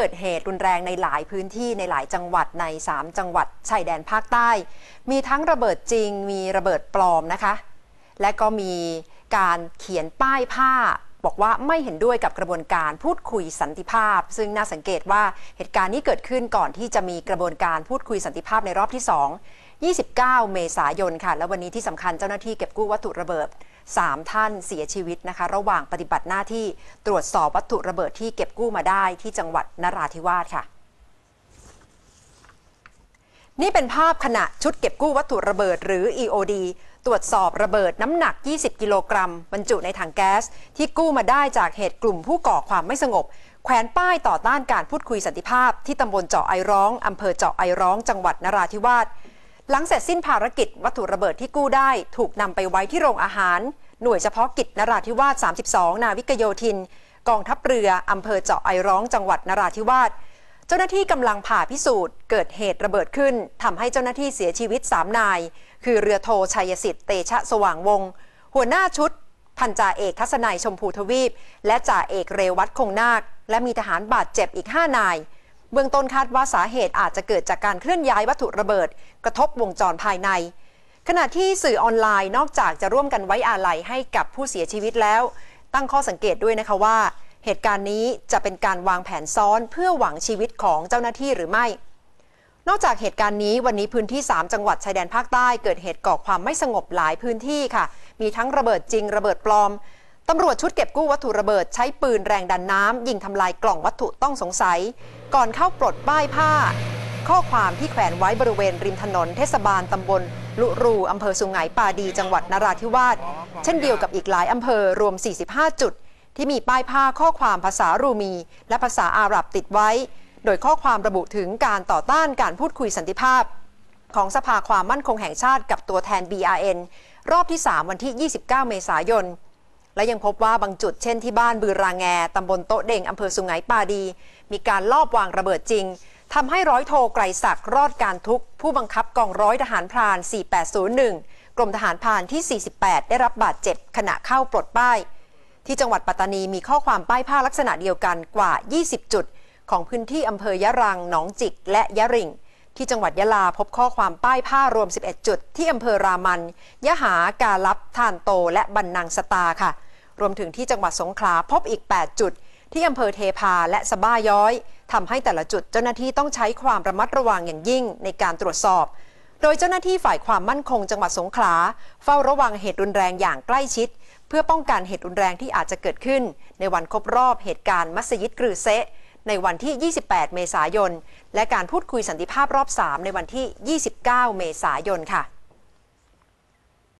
เกิดเหตุรุนแรงในหลายพื้นที่ในหลายจังหวัดใน 3 จังหวัดชายแดนภาคใต้ มีทั้งระเบิดจริง มีระเบิดปลอมนะคะ และก็มีการเขียนป้ายผ้า บอกว่าไม่เห็นด้วยกับกระบวนการพูดคุยสันติภาพ ซึ่งน่าสังเกตว่าเหตุการณ์นี้เกิดขึ้นก่อนที่จะมีกระบวนการพูดคุยสันติภาพในรอบที่ 2 29 เมษายนค่ะ และวันนี้ที่สำคัญเจ้าหน้าที่เก็บกู้วัตถุระเบิด 3 ท่านเสียชีวิตนะคะ ระหว่างปฏิบัติหน้าที่ตรวจสอบวัตถุระเบิดที่เก็บกู้มาได้ที่จังหวัดนราธิวาสค่ะ นี่เป็นภาพขณะชุดเก็บกู้วัตถุระเบิดหรือ EOD ตรวจสอบระเบิดน้ำหนัก 20 กิโลกรัม บรรจุในถังแก๊ส ที่กู้มาได้จากเหตุกลุ่มผู้ก่อความไม่สงบ แขวนป้ายต่อต้านการพูดคุยสันติภาพ ที่ตำบลเจาะไอร้องอำเภอเจาะไอร้อง จังหวัดนราธิวาส หลังเสร็จสิ้นภารกิจวัตถุระเบิดที่กู้ได้ ถูกนำไปไว้ที่โรงอาหาร หน่วยเฉพาะกิจนราธิวาส 32 นาวิกโยธิน กองทัพเรืออำเภอเจาะไอร้องจังหวัดนราธิวาส เจ้าหน้าที่กำลังผ่าพิสูจน์ เกิดเหตุระเบิดขึ้นทำให้เจ้าหน้าที่เสียชีวิต 3 นาย คือเรือโทชัยสิทธิ์เตชะสว่างวงศ์หัวหน้าชุด พันจ่าเอกทัศนัยชมพูทวีป และจ่าเอกเรวัตคงนาค และมีทหารบาดเจ็บอีก 5 นาย เบื้องต้นคาดว่าสาเหตุอาจจะเกิดจากการเคลื่อนย้ายวัตถุระเบิด กระทบวงจรภายใน ขณะที่สื่อออนไลน์นอกจากจะร่วมกันไว้อาลัยให้กับผู้เสียชีวิตแล้ว ตั้งข้อสังเกตด้วยนะคะว่า เหตุการณ์นี้จะเป็นการวางแผนซ้อนเพื่อหวังชีวิตของเจ้าหน้าที่หรือไม่ นอกจากเหตุการณ์นี้วันนี้พื้นที่ 3 จังหวัดชายแดนภาคใต้เกิดเหตุก่อความไม่สงบหลายพื้นที่ค่ะ มีทั้งระเบิดจริงระเบิดปลอมตำรวจชุดเก็บกู้วัตถุระเบิดใช้ปืนแรงดันน้ำยิงทำลายกล่องวัตถุต้องสงสัย ก่อนเข้าปลดป้ายผ้า ข้อความที่แขวนไว้บริเวณริมถนนเทศบาลตำบลลุรูอำเภอสุงไหงปาดีจังหวัดนราธิวาสเช่นเดียวกับอีกหลายอำเภอรวม 45 จุด ที่มีป้ายผ้าข้อความภาษารูมี และภาษาอาหรับติดไว้ โดยข้อความระบุถึงการต่อต้านการพูดคุยสันติภาพ ของสภาความมั่นคงแห่งชาติกับตัวแทน BRN รอบที่ 3 วันที่ 29 เมษายน และยังพบว่าบางจุดเช่นที่บ้านบือรางแงตำบลโต๊ะเด่งอำเภอสุงไหงปาดี มีการลอบวางระเบิดจริงทำให้ร้อยโทไกรศักดิ์รอดการทุกผู้บังคับกองร้อยทหารพราน 4801 กรมทหารพรานที่ 48 ได้รับบาดเจ็บขณะเข้าปลดป้าย ที่จังหวัดปัตตานีมีข้อความป้ายผ้าลักษณะเดียวกันกว่า 20 จุด ของพื้นที่อำเภอยะรัง หนองจิก และยะริงที่จังหวัดยะลาพบข้อความป้ายผ้ารวม 11 จุด ที่อำเภอรามัน ยะหากาลับทานโต และบันนังสตาค่ะ รวมถึงที่จังหวัดสงขลาพบอีก 8 จุด ที่อำเภอเทพาและสบ้าย้อยทำให้แต่ละจุดเจ้าหน้าที่ต้องใช้ความระมัดระวังอย่างยิ่งในการตรวจสอบ โดยเจ้าหน้าที่ฝ่ายความมั่นคงจังหวัดสงขลาเฝ้าระวังเหตุรุนแรงอย่างใกล้ชิด เพื่อป้องกันเหตุรุนแรงที่อาจจะเกิดขึ้น ในวันครบรอบเหตุการณ์มัสยิดกรือเซะในวันที่ 28 เมษายน และการพูดคุยสันติภาพรอบ 3 ในวันที่ 29 เมษายนค่ะ